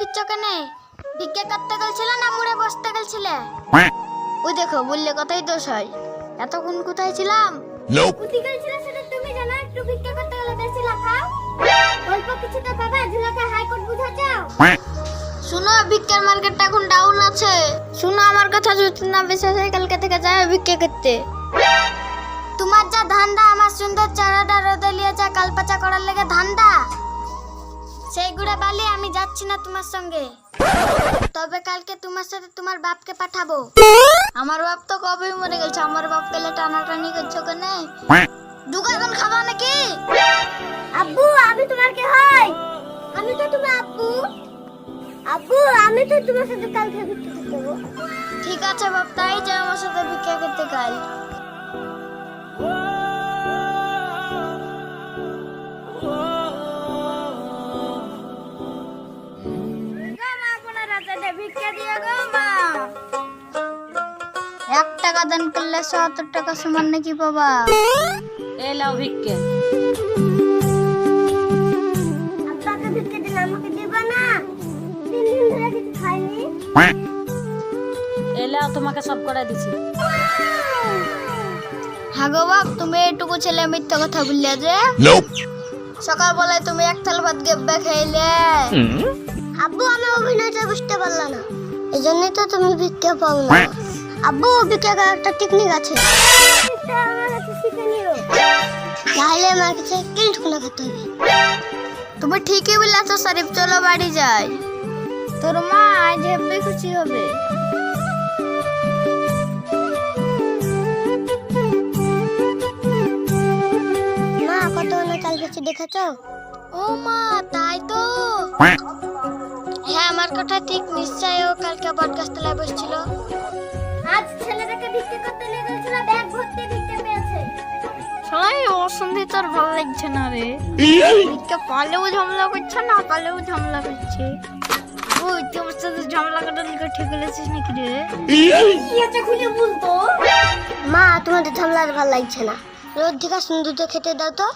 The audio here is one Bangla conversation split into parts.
দিচ্ছ কেন? ভিক্ষা করতে গেছিলে না মুড়ে বসতে গেছিলে ওই দেখো বললে কথাই দোষ হয়। এতক্ষণ কোথায় ছিলাম? সেটা তুমি জানো? একটু ভিক্ষা করতে গেলে বেশি লাফাও অল্প কিছু তো ঝুলাকে হাইকোর্ট বুঝা যাও শুনো ভিক্ষার মার্কেটটা এখন ডাউন আছে। শুনো আমার কথা যদি না বিশ্বাস হয় কালকে থেকে যাবে ভিক্ষা করতে। তোমার যা ধান্দা আমার সুন্দর চারাটা রোদে লিয়ে যা কালপাচা করার লেগে ধান্দা। সেই গুড়ে বালি আমি যাচ্ছি না তোমার সঙ্গে। তবে কালকে তোমার সাথে তোমার বাপকে পাঠাবো। আমার বাপ তো কবেই মরে গেছে আমার বাপ গেলে টানাটানি করছ কেন? দুগাগন খাবা নাকি? আব্বু আমি তোমার কে হয়? আমি তো তোমার আব্বু। আব্বু আমি তো তোমার সাথে কালকে করতে যাব। ঠিক আছে বাপ তাই যা আমার সাথে ভিক্ষা করতে। টাকা দান করলে সত্তর টাকা সমান নাকি বাবা? এই লাও ভিক্ষে। আপনাকে ভিক্ষা দিন আমাকে দিবা না? তিন দিন ধরে কিছু খাইনি? এই লাও তোমাকে সব করে দিছি। হাগো বাপ তুমি এটুকু ছেলে মিথ্যা কথা বললে যে. সকালবেলায় তুমি এক থাল ভাত গেব্বে খাইলে। আব্বু আমি অভিনয়টা বুঝতে পারলাম না। এই জন্যই তো তুমি ভিক্ষা পাও না আব্বু করার একটা টেকনিক আছে। তাহলে আমার কাছে কিল ঠুকনা খেতে হবে। তুমি ঠিকই বলেছ শরীফ চলো বাড়ি যাই। তোর মা আজ হেব্বি খুশি হবে। মা কত না চাল বেশি দেখেছ? ও মা তাই তো। হ্যাঁ আমার কথা ঠিক নিশ্চয় ও কালকে বটগাছতলায় বসছিল। আজ ছেলেটাকে ভিক্ষা করতে নিয়ে গেছিল ব্যাগ ভর্তি ভিক্ষা পেয়েছে। সবাই অসন্ধি তোর ভালো লাগছে না রে। ভিক্ষা পালেও ঝামেলা করছে না পালেও ঝামেলা করছে। ওই তোমার সাথে ঝামেলা করার লিখে ঠিক বলেছিস নাকি রে? মা তোমাদের ঝামেলা আর ভালো লাগছে না। রোজ দিকা সুন্দর খেতে দাও তো।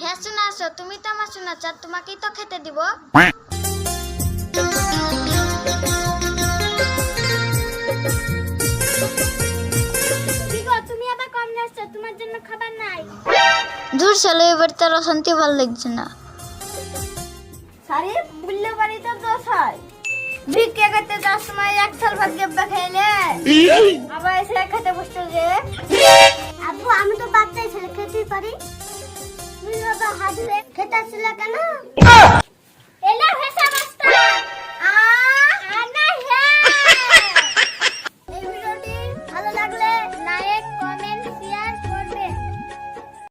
হ্যাঁ শোনা আসো তুমি তো আমার শোনা চার তোমাকেই তো খেতে দিব। খাবার নাই। দূর চলো এবার তোর অশান্তি ভালো লাগছে না। সারি বুল্লে বাড়ি তো দোষ হয়। ভিক্ষা করতে যাওয়ার সময় এক থাল ভাত গেব্বা খাইলে আবার এসে খেতে বসছো যে আব্বু আমি তো বাচ্চাই ছেলে খেতেই পারি। বাবা হাত খেতে আসছিলে কেন?